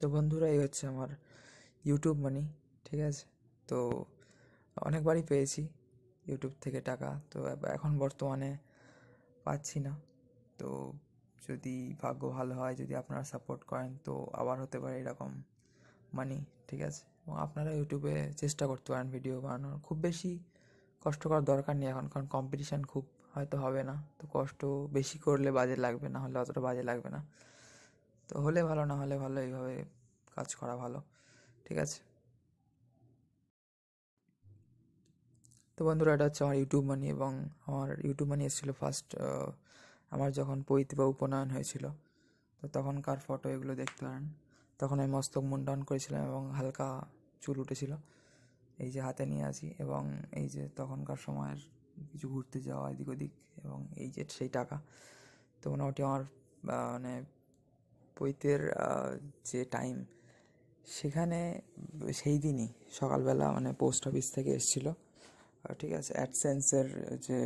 তো বন্ধুরা এই হচ্ছে আমার ইউটিউব মানি ঠিক আছে? তো অনেকবারই পেয়েছি ইউটিউব থেকে টাকা, তো এখন বর্তমানে পাচ্ছি না। তো যদি ভাগ্য ভালো হয়, যদি আপনারা সাপোর্ট করেন, তো আবার হতে পারে এরকম মানি ঠিক আছে? এবং আপনারা ইউটিউবে চেষ্টা করতে পারেন ভিডিও বানানোর। খুব বেশি কষ্ট করার দরকার নেই এখন, কারণ কম্পিটিশান খুব হয়তো হবে না। তো কষ্ট বেশি করলে বাজে লাগবে, না হলে অতটা বাজে লাগবে না। তো হলে ভালো, না হলে ভালো, এইভাবে কাজ করা ভালো, ঠিক আছে? তো বন্ধুরা, এটা হচ্ছে আমার ইউটিউব মানি এবং আমার ইউটিউব মানি এসেছিল ফার্স্ট আমার যখন পৈতে বা উপনয়ন হয়েছিল, তো তখনকার ফটো এগুলো দেখতে পারেন। তখন আমি মস্তক মুন্ডন করেছিলাম এবং হালকা চুল উঠেছিল, এই যে হাতে নিয়ে আছি এবং এই যে তখনকার সময়ের কিছু ঘুরতে যাওয়া এদিক ওদিক এবং এই যে সেই টাকা, তো মোটামুটি আমার মানে পৈতের যে টাইম সেখানে সেই দিনই সকালবেলা মানে পোস্ট অফিস থেকে এসেছিল। ঠিক আছে অ্যাডসেন্সের যে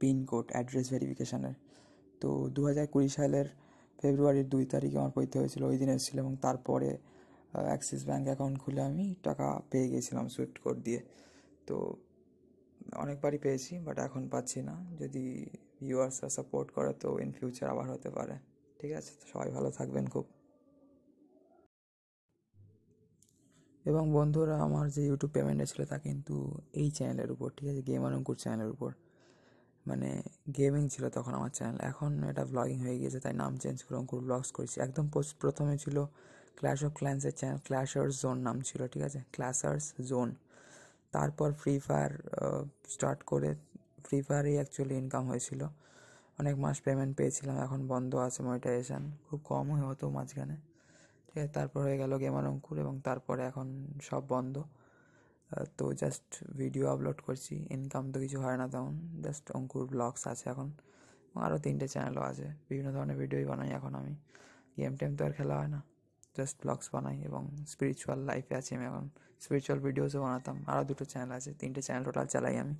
পিনকোড অ্যাড্রেস ভেরিফিকেশানের তো দু হাজার কুড়ি সালের ফেব্রুয়ারির দুই তারিখে আমার পৈতে হয়েছিল, ওই দিন এসেছিল এবং তারপরে অ্যাক্সিস ব্যাঙ্ক অ্যাকাউন্ট খুলে আমি টাকা পেয়ে গেছিলাম সুইফট কোড দিয়ে। তো অনেকবারই পেয়েছি বাট এখন পাচ্ছি না। যদি ভিউয়ার্সরা সাপোর্ট করে তো ইন ফিউচার আবার হতে পারে। ঠিক আছে সবাই ভালো থাকবেন খুব। এবং বন্ধুরা, আমার যে ইউটিউব পেমেন্টটা ছিল তা কিন্তু এই চ্যানেলের উপর, ঠিক আছে গেম অঙ্কুর চ্যানেলের উপর। মানে গেমিং ছিল তখন আমার চ্যানেল এখন এটা ব্লগিং হয়ে গিয়েছে, তাই নাম চেঞ্জ করে অঙ্কুর ব্লগস করেছি। একদম প্রথমে ছিল ক্ল্যাশ অফ ক্ল্যান্সের চ্যানেল ক্ল্যাশার্স জোন নাম ছিল, ঠিক আছে ক্ল্যাশার্স জোন তারপর ফ্রি ফায়ার স্টার্ট করে ফ্রি ফায়ারেই অ্যাকচুয়ালি ইনকাম হয়েছিল। অনেক মাস পেমেন্ট পেয়েছিলাম, এখন বন্ধ আছে মনিটাইজেশন খুব কম হয়ে হতো মাঝখানে। ঠিক আছে, তারপর হয়ে গেল গেমার অঙ্কুর এবং তারপরে এখন সব বন্ধ। তো জাস্ট ভিডিও আপলোড করছি ইনকাম তো কিছু হয় না তেমন জাস্ট অঙ্কুর ব্লগস আছে এখন। আরও তিনটে চ্যানেলও আছে, বিভিন্ন ধরনের ভিডিওই বানাই এখন আমি। গেম টেম তো আর খেলা হয় না জাস্ট ব্লগস বানাই এবং স্পিরিচুয়াল লাইফে আছি আমি এখন। স্পিরিচুয়াল ভিডিওসও বানাতাম আরও দুটো চ্যানেল আছে, তিনটে চ্যানেল টোটাল চালাই আমি।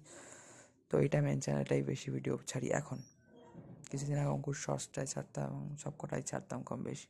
তো এইটা মেন চ্যানেলটাই বেশি ভিডিও ছাড়ি এখন। কিছুদিন আগে অঙ্কুর শর্টসটাই ছাড়তাম এবং সব কটাই ছাড়তাম কম বেশি।